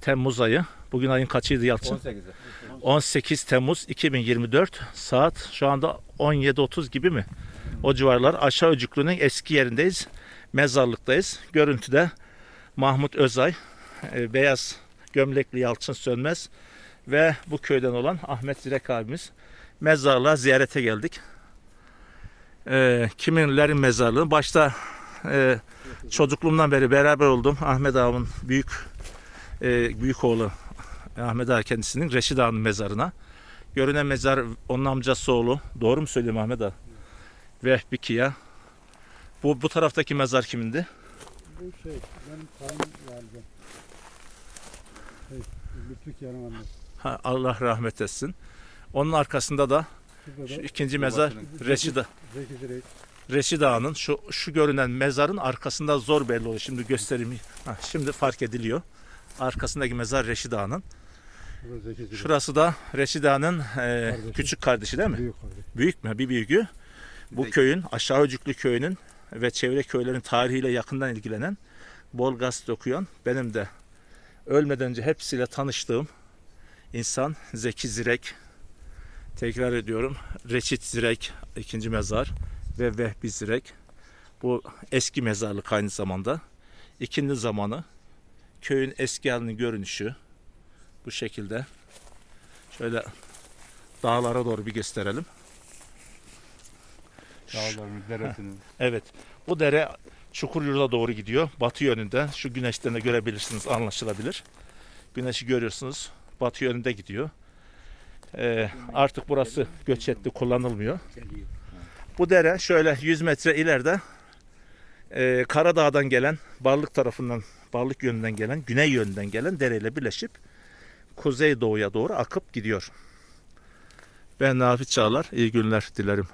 Temmuz ayı. Bugün ayın kaçıydı Yalçın? 18'i. 18 Temmuz 2024 saat şu anda 17.30 gibi mi? O civarlar aşağı Öcüklü'nün eski yerindeyiz. Mezarlıktayız. Görüntüde Mahmut Özay, e, beyaz gömlekli Yalçın Sönmez ve bu köyden olan Ahmet Zirek abimiz mezarlığa ziyarete geldik. E, kiminlerin mezarlığı? Başta e, çocukluğumdan beri beraber olduğum Ahmet ağamın büyük e, büyük oğlu Ahmet Ağa kendisinin Reşit Ağa'nın mezarına. Görünen mezar onun amcası oğlu. Doğru mu söylüyorum Ahmet Ağa? Ve Bikiya. Bu, bu taraftaki mezar kimindi? Bu şey benim kayın validem. Şey, Lütfü. Ha, Allah rahmet etsin. Onun arkasında da şu ikinci mezar Reşit, Ağa- Ağa'nın şu, şu görünen mezarın arkasında zor belli oluyor. Şimdi göstereyim. Ha, şimdi fark ediliyor. Arkasındaki mezar Reşit Ağa'nın. Şurası da Reşit Ağa'nın e, küçük kardeşi değil mi? Büyük kardeş. Büyük mü? Bir büyüğü. Bu Zeki. köyün Aşağı Öcüklü köyünün ve çevre köylerin tarihiyle yakından ilgilenen bol gazete okuyan benim de ölmeden önce hepsiyle tanıştığım insan Zeki Zirek. Tekrar ediyorum. Reçit Zirek ikinci mezar ve Vehbi Zirek. Bu eski mezarlık aynı zamanda. İkindi zamanı köyün eski halinin görünüşü bu şekilde. Şöyle dağlara doğru bir gösterelim. Dağların, deresinin. Evet. Bu dere Çukuryurt'a doğru gidiyor. Batı yönünde. Şu güneşten de görebilirsiniz. Anlaşılabilir. Güneşi görüyorsunuz. Batı yönünde gidiyor. Ee, artık burası göç etti. Kullanılmıyor. Bu dere şöyle 100 metre ileride e, Karadağ'dan gelen, Barlık tarafından, Barlık yönünden gelen, güney yönünden gelen dereyle birleşip kuzey doğuya doğru akıp gidiyor. Ben Nafi Çağlar. İyi günler dilerim.